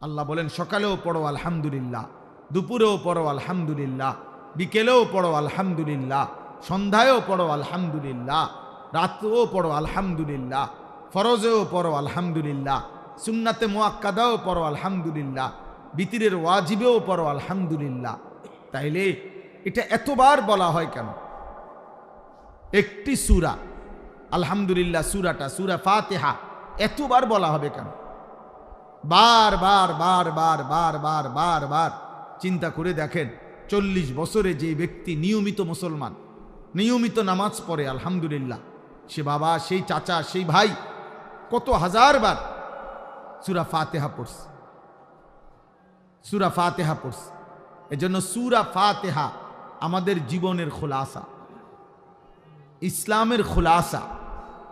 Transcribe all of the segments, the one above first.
আল্লাহ বলেন, সকালেও পড়ো আলহামদুলিল্লাহ, দুপুরেও পড়ো আলহামদুলিল্লাহ, বিকেলেও পড়ো আলহামদুলিল্লাহ, সন্ধ্যায়ও পড়ো আলহামদুলিল্লাহ, রাত্রেও পড়ো আলহামদুলিল্লাহ, ফরজেও পড়ো আলহামদুলিল্লাহ, সুন্নাতে মোয়াক্কাদাও পড়ো আলহামদুলিল্লাহ, বিতিরের ওয়াজিবেও পড়ো আলহামদুলিল্লাহ। তাইলে এটা এতবার বলা হয় কেন? একটি সুরা, আলহামদুলিল্লাহ সুরাটা, সুরা ফাতেহা, এতবার বলা হবে কেন? বার বার বার বার বার বার বার বার চিন্তা করে দেখেন, চল্লিশ বছরে যে ব্যক্তি নিয়মিত মুসলমান, নিয়মিত নামাজ পড়ে, আলহামদুলিল্লাহ। সে বাবা, সেই চাচা, সেই ভাই কত হাজার বার সুরা ফাতেহা পড়ছে। সুরা ফাতেহা পড়ছে। এজন্য সুরা ফাতেহা আমাদের জীবনের খোলাসা। ইসলামের খোলাসা।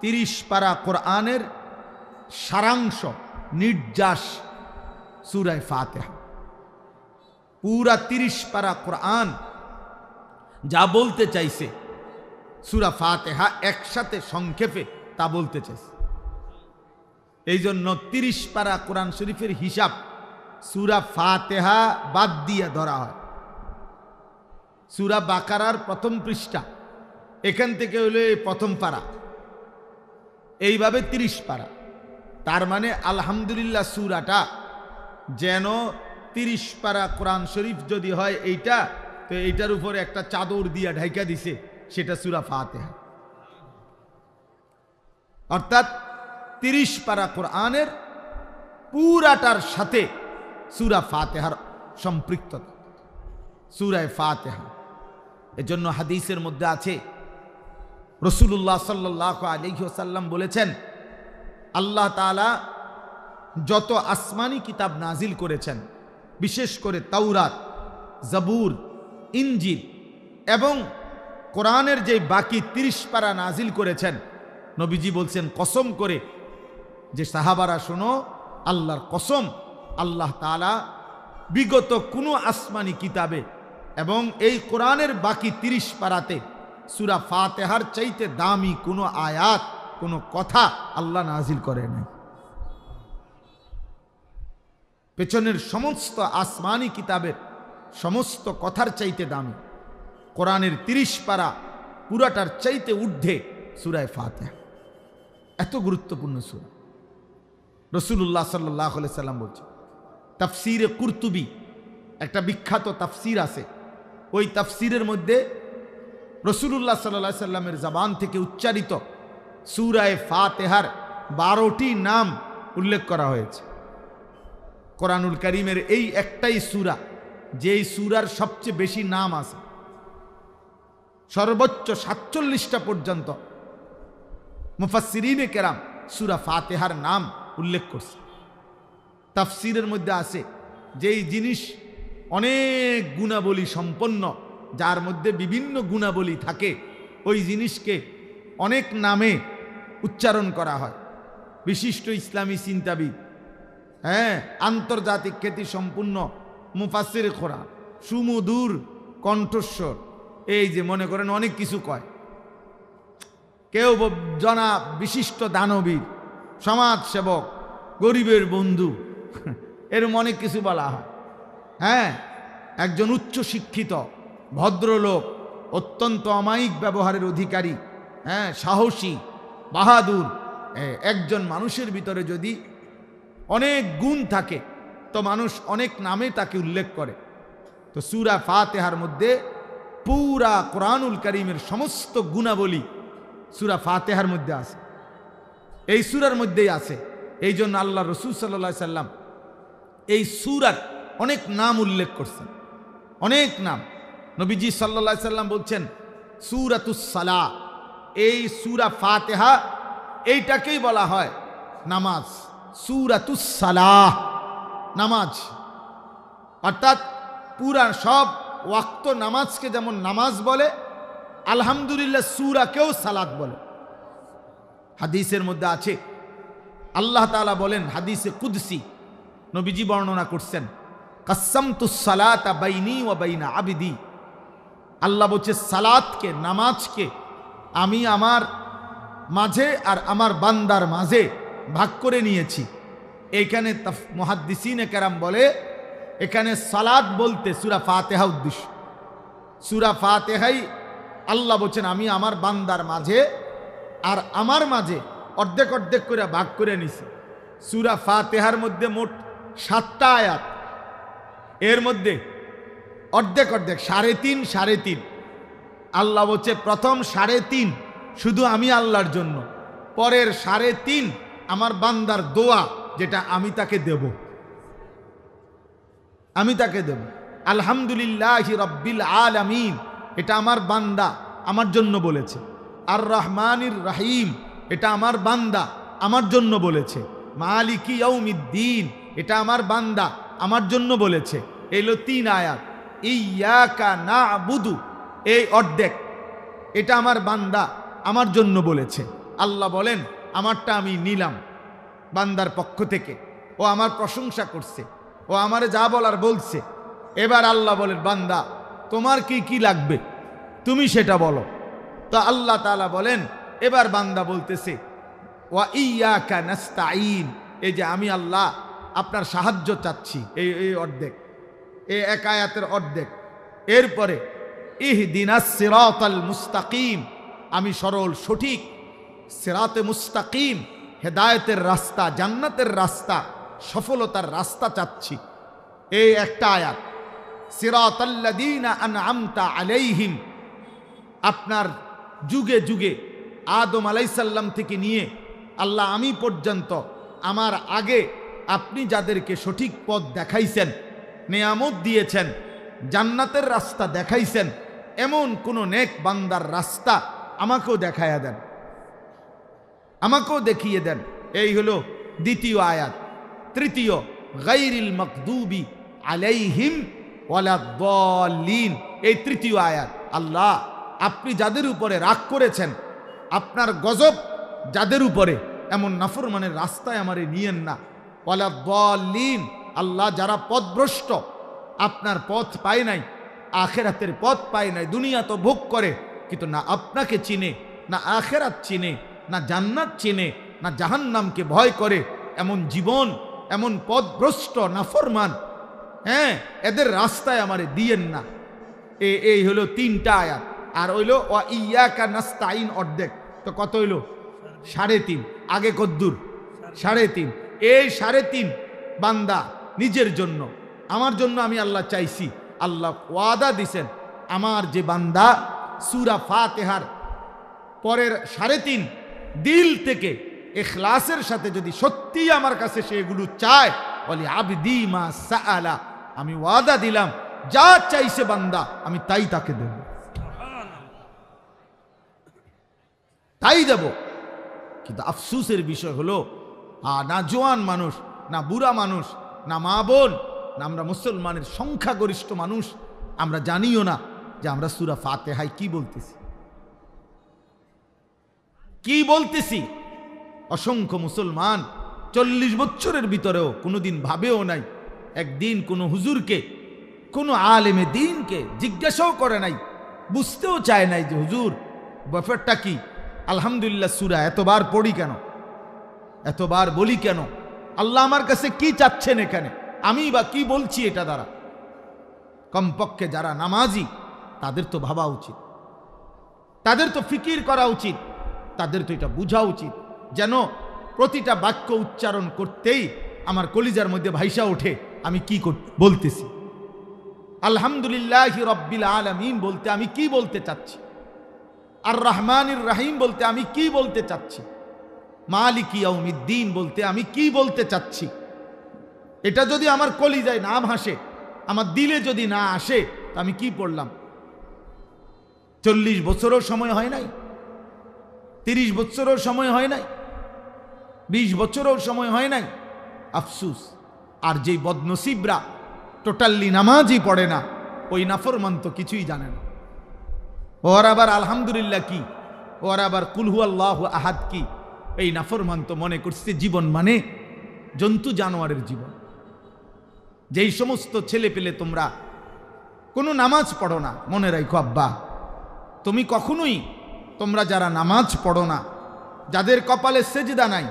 তিরিশ পারা কোরআনের সারাংশ নির্যাস সুরায় ফাতেহা। পুরা তিরিশ পারা কোরআন যা বলতে চাইছে, সুরা ফাতেহা একসাথে সংক্ষেপে তা বলতে চাইছে। এই জন্য তিরিশ পারা কোরআন শরীফের হিসাব সুরা ফাতেহা বাদ দিয়ে ধরা হয়। সুরা বাকারার প্রথম পৃষ্ঠা, এখান থেকে হলো প্রথম পারা। এইভাবে তিরিশ পারা। তার মানে আলহামদুলিল্লাহ সুরাটা যেন তিরিশ পারা কোরআন শরীফ যদি হয় এইটা, তো এইটার উপরে একটা চাদর দিয়া ঢাইকা দিছে, সেটা সুরা ফাতেহা। অর্থাৎ তিরিশ পারা কোরআনের পুরাটার সাথে সুরা ফাতেহার সম্পৃক্ততা, সুরায় ফাতেহা। এজন্য হাদিসের মধ্যে আছে রসুল্লাহ সাল্লাহ আলিহাসাল্লাম বলেছেন আল্লাহ তালা যত আসমানি কিতাব নাজিল করেছেন, বিশেষ করে তাওরাত, জবুর ইঞ্জিল এবং কোরআনের যে বাকি তিরিশ পারা নাজিল করেছেন, নবীজি বলছেন, কসম করে যে সাহাবারা শোনো, আল্লাহর কসম, আল্লাহ তালা বিগত কোনো আসমানি কিতাবে এবং এই কোরআনের বাকি তিরিশ পারাতে সুরা ফাতেহার চাইতে দামি কোনো আয়াত কোনো কথা আল্লাহ নাজিল করে নাই। পেছনের সমস্ত আসমানি কিতাবের সমস্ত কথার চাইতে দামি। কোরআনের তিরিশ পারা পুরাটার চাইতে ঊর্ধ্বে সুরায় ফাতেহা। এত গুরুত্বপূর্ণ সুরা। রসুল্লাহ সাল্লাহ সাল্লাম বলছে তাফসিরে কুর্তুবি একটা বিখ্যাত তাফসির আছে। ওই তাফসিরের মধ্যে রসুল্লাহ সাল্লা সাল্লামের জবান থেকে উচ্চারিত সুরায় ফাতেহার বারোটি নাম উল্লেখ করা হয়েছে। কোরআনুল করিমের এই একটাই সুরা, যেই সুরার সবচেয়ে বেশি নাম আছে। সর্বোচ্চ সাতচল্লিশটা পর্যন্ত মুফাসিরিনে কেরাম সুরা ফাতেহার নাম উল্লেখ করছে। তাফসিরের মধ্যে আছে, যেই জিনিস অনেক গুণাবলী সম্পন্ন, যার মধ্যে বিভিন্ন গুণাবলী থাকে, ওই জিনিসকে অনেক নামে উচ্চারণ করা হয়। বিশিষ্ট ইসলামী চিন্তাবিদ। হ্যাঁ আন্তর্জাতিক খ্যাতি সম্পূর্ণ মুফাসির খোরা সুমধুর কণ্ঠস্বর। এই যে মনে করেন অনেক কিছু কয়। কেউ জনা বিশিষ্ট দানবীর সমাজ সেবক গরিবের বন্ধু, এরম অনেক কিছু বলা হয়। হ্যাঁ একজন উচ্চ শিক্ষিত, ভদ্রলোক, অত্যন্ত অমায়িক ব্যবহারের অধিকারী হ্যাঁ সাহসী বাহাদুর। একজন মানুষের ভিতরে যদি অনেক গুণ থাকে, তো মানুষ অনেক নামে তাকে উল্লেখ করে। তো সুরা ফাতেহার মধ্যে পুরা কোরআনুল করিমের সমস্ত গুণাবলী সুরা ফাতেহার মধ্যে আছে। এই সুরার মধ্যেই আছে। এই জন্য আল্লাহ রসুল সাল্লা সাল্লাম এই সুরার অনেক নাম উল্লেখ করছেন। অনেক নাম। নবীজি সাল্লা সাল্লাম বলছেন সুরাতুসালা এই সুরা ফাতেহা এইটাকেই বলা হয় নামাজ। সুরাতুসালাহ নামাজ। অর্থাৎ পুরা সব ওয়াক্ত নামাজকে যেমন নামাজ বলে, আলহামদুলিল্লাহ সুরাকেও সালাদ বলে। হাদিসের মধ্যে আছে, আল্লাহ তালা বলেন হাদিসে কুদসি, নবীজি বর্ণনা করছেন কাসম তুসালাতা বাইনি ও বাইনা আবিদি। আল্লাহ বলছে, সালাতকে, নামাজকে আমি আমার মাঝে আর আমার বান্দার মাঝে ভাগ করে নিয়েছি। এইখানে মহাদ্দিসিনে কেরাম বলে, এখানে সালাদ বলতে সুরা ফাতেহা উদ্দেশ্য। সুরা ফাতেহাই আল্লাহ বলছেন, আমি আমার বান্দার মাঝে আর আমার মাঝে অর্ধেক অর্ধেক করে ভাগ করে নিছি। সুরা ফাতেহার মধ্যে মোট সাতটা আয়াত। এর মধ্যে অর্ধেক অর্ধেক, সাড়ে তিন সাড়ে তিন। আল্লাহ বলছে প্রথম সাড়ে তিন, শুধু আমি আল্লাহর জন্য। পরের সাড়ে তিন আমার বান্দার দোয়া, যেটা আমি তাকে দেব। আমি তাকে দেব। আলহামদুলিল্লাহ রব্বিল আলামিন, এটা আমার বান্দা আমার জন্য বলেছে। আর রহমানির রাহিম, এটা আমার বান্দা আমার জন্য বলেছে। মালিকি ইয়ৌমিদ্দিন এটা আমার বান্দা আমার জন্য বলেছে। এলো তিন আয়াত। ইয়াকা না বুধু এই অর্ধেক। এটা আমার বান্দা আমার জন্য বলেছে। আল্লাহ বলেন, আমারটা আমি নিলাম বান্দার পক্ষ থেকে। ও আমার প্রশংসা করছে। ও আমারে যা বলার বলছে। এবার আল্লাহ বলেন, বান্দা, তোমার কি কি লাগবে? তুমি সেটা বলো। তো আল্লাহ তালা বলেন, এবার বান্দা বলতেছে, ওয়া ইয়াকা নাস্তাইন এই যে আমি আল্লাহ আপনার সাহায্য চাচ্ছি এই এই অর্ধেক। এই এক আয়াতের অর্ধেক। এরপরে ইহ দিনাসিরাতাল মুস্তাকিম। আমি সরল, সঠিক। সিরাতে মুস্তাকিম, হেদায়তের রাস্তা, জান্নাতের রাস্তা, সফলতার রাস্তা চাচ্ছি। এই একটা আয়াত। সিরাতাল্লাযীনা আনআমতা আলাইহিম। আপনার যুগে যুগে আদম আলাইসাল্লাম থেকে নিয়ে আল্লাহ আমি পর্যন্ত, আমার আগে আপনি যাদেরকে সঠিক পথ দেখাইছেন, নেয়ামত দিয়েছেন জান্নাতের রাস্তা দেখাইছেন, এমন কোন নেক বান্দার রাস্তা আমাকেও দেখাইয়া দেন। আমাকেও দেখিয়ে দেন। এই হলো দ্বিতীয় আয়াত। তৃতীয় গাইরিল মকদুবি আলাইহিম ওয়ালাদ্দাল্লিন এই তৃতীয় আয়াত, আল্লাহ, আপনি যাদের উপরে রাগ করেছেন, আপনার গজব যাদের উপরে, এমন নাফরমানের রাস্তায় আমারে নিয়েন না। ওয়ালাদ্দাল্লিন আল্লাহ যারা পথভ্রষ্ট আপনার পথ পায় নাই, আখেরাতের পথ পায় নাই, দুনিয়া তো ভোগ করে, কিন্তু না আপনাকে চিনে, না আখেরাত চিনে, না জান্নাত চিনে, না জাহান্নামকে ভয় করে, এমন জীবন, এমন পথভ্রষ্ট নাফরমান। হ্যাঁ এদের রাস্তায় আমারে দিয়েন না। এ, এই হলো তিনটা আয়াত। আর হইল ও ইয়াকা নাস্তাইন অর্ধেক। তো কত হইল? সাড়ে তিন। আগে কদ্দুর। সাড়ে তিন। এই সাড়ে তিন বান্দা নিজের জন্য। আমার জন্য আমি আল্লাহ চাইছি। আল্লাহ ওয়াদা দিছেন, আমার যে বান্দা সুরা ফাতেহার পরের সাড়ে তিন দিল থেকে এখলাসের সাথে যদি সত্যি আমার কাছে সেগুলো চায়, বলে, আবদি মা সাআলা আমি ওয়াদা দিলাম, যা চাইছে বান্দা, আমি তাই তাকে দেব। তাই দেব। কিন্তু আফসুসের বিষয় হলো না জোয়ান মানুষ, না বুড়া মানুষ, না মা বোন না, আমরা মুসলমানের সংখ্যাগরিষ্ঠ মানুষ, আমরা জানিও না যে আমরা সুরা ফাতেহাই কি বলতেছি। কি বলতেছি? অসংখ্য মুসলমান চল্লিশ বছরের ভিতরেও কোনোদিন ভাবেও নাই, একদিন কোনো হুজুরকে, কোনো আলেমে দিনকে জিজ্ঞাসাও করে নাই, বুঝতেও চায় নাই যে হুজুর, ব্যাপারটা কি? আলহামদুলিল্লাহ সুরা এতবার পড়ি কেন? এতবার বলি কেন? আল্লাহ আমার কাছে কি চাচ্ছেন এখানে? আমি বা কি বলছি এটা দ্বারা? কমপক্ষে যারা নামাজি, তাদের তো ভাবা উচিত। তাদের তো ফিকির করা উচিত। তাদের তো এটা বোঝা উচিত। যেন প্রতিটা বাক্য উচ্চারণ করতেই আমার কলিজার মধ্যে ভাইসা ওঠে, আমি কি বলতেছি। আলহামদুলিল্লাহ রব্বিল আলমিন বলতে আমি কি বলতে চাচ্ছি? আর রহমানির রাহিম বলতে আমি কি বলতে চাচ্ছি? মালিক ইয়াউমিদ্দিন বলতে আমি কি বলতে চাচ্ছি? এটা যদি আমার কলি যায় না ভাসে আমার দিলে যদি না আসে, তা আমি কি পড়লাম? চল্লিশ বছরও সময় হয় নাই। তিরিশ বছরও সময় হয় নাই। বিশ বছরও সময় হয় নাই। আফসুস, আর যেই বদনসিবরা টোটালি নামাজই পড়ে না, ওই নাফরমান তো কিছুই জানে না। ওর আবার আলহামদুলিল্লাহ কি? ওর আবার কুলহু আল্লাহ আহাদ কি? এই নাফরমান তো মনে করছে জীবন মানে জন্তু জানোয়ারের জীবন। যেই সমস্ত ছেলে পেলে তোমরা, কোনো নামাজ পড়ো না। মনে রাখো, আব্বা, তুমি কখনোই তোমরা যারা নামাজ পড়ো না, যাদের কপালে সেজদা নাই,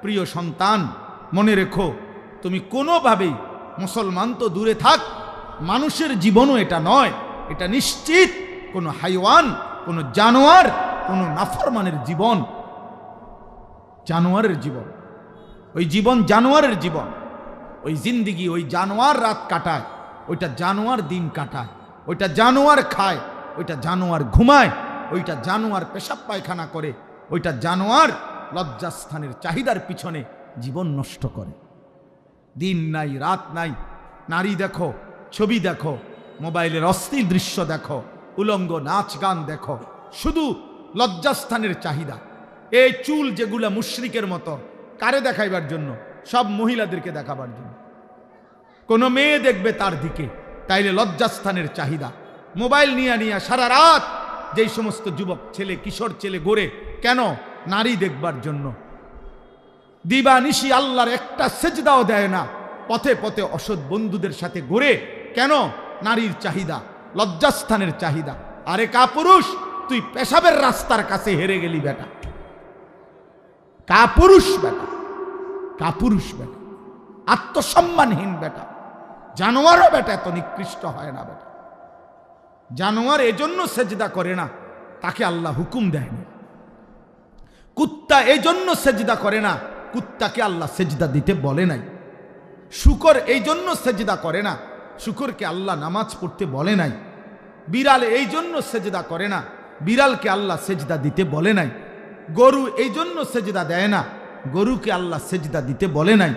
প্রিয় সন্তান, মনে রেখো, তুমি কোনোভাবেই মুসলমান তো দূরে থাক, মানুষের জীবনও এটা নয়। এটা নিশ্চিত, কোনো হাইওয়ান, কোনো জানোয়ার, কোনো নাফরমানের জীবন। জানোয়ারের জীবন। ওই জীবন জানোয়ারের জীবন। ওই জিন্দিগি, ওই জানোয়ার রাত কাটায়, ওইটা জানোয়ার দিন কাটায়, ওইটা জানোয়ার খায়, ওইটা জানোয়ার ঘুমায়, ওইটা জানোয়ার পেশাব পায়খানা করে, ওইটা জানোয়ার লজ্জাস্থানের চাহিদার পিছনে জীবন নষ্ট করে। দিন নাই, রাত নাই, নারী দেখো, ছবি দেখো, মোবাইলের অস্থির দৃশ্য দেখো, উলঙ্গ নাচ গান দেখো, শুধু লজ্জাস্থানের চাহিদা। এই চুল যেগুলা মুশরিকের মতো, কারে দেখাইবার জন্য? সব মহিলাদেরকে দেখাবার জন্য। কোনো মেয়ে দেখবে তার দিকে, তাইলে লজ্জাস্থানের চাহিদা। মোবাইল নিয়ে নিয়ে সারা রাত যেই সমস্ত যুবক ছেলে, কিশোর ছেলে গড়ে, কেন নারী দেখবার জন্য? দিবা নিশি আল্লাহর একটা সেজদাও দেয় না, পথে পথে অসৎ বন্ধুদের সাথে গড়ে, কেন নারীর চাহিদা, লজ্জাস্থানের চাহিদা? আরে কাপুরুষ, তুই পেশাবের রাস্তার কাছে হেরে গেলি বেটা। কাপুরুষ বেটা। কাপুরুষ বেটা, আত্মসম্মানহীন বেটা, জানোয়ারও বেটা এত নিকৃষ্ট হয় না বেটা। জানোয়ার এজন্য সেজদা করে না, তাকে আল্লাহ হুকুম দেয়নি। কুত্তা এই জন্য সেজদা করে না, কুত্তাকে আল্লাহ সেজদা দিতে বলে নাই। শুকর এই জন্য সেজদা করে না, শুকরকে আল্লাহ নামাজ পড়তে বলে নাই। বিড়াল এই জন্য সেজদা করে না, বিড়ালকে আল্লাহ সেজদা দিতে বলে নাই। গরু এই জন্য সেজদা দেয় না গরুকে আল্লাহ সেজদা দিতে বলে নাই।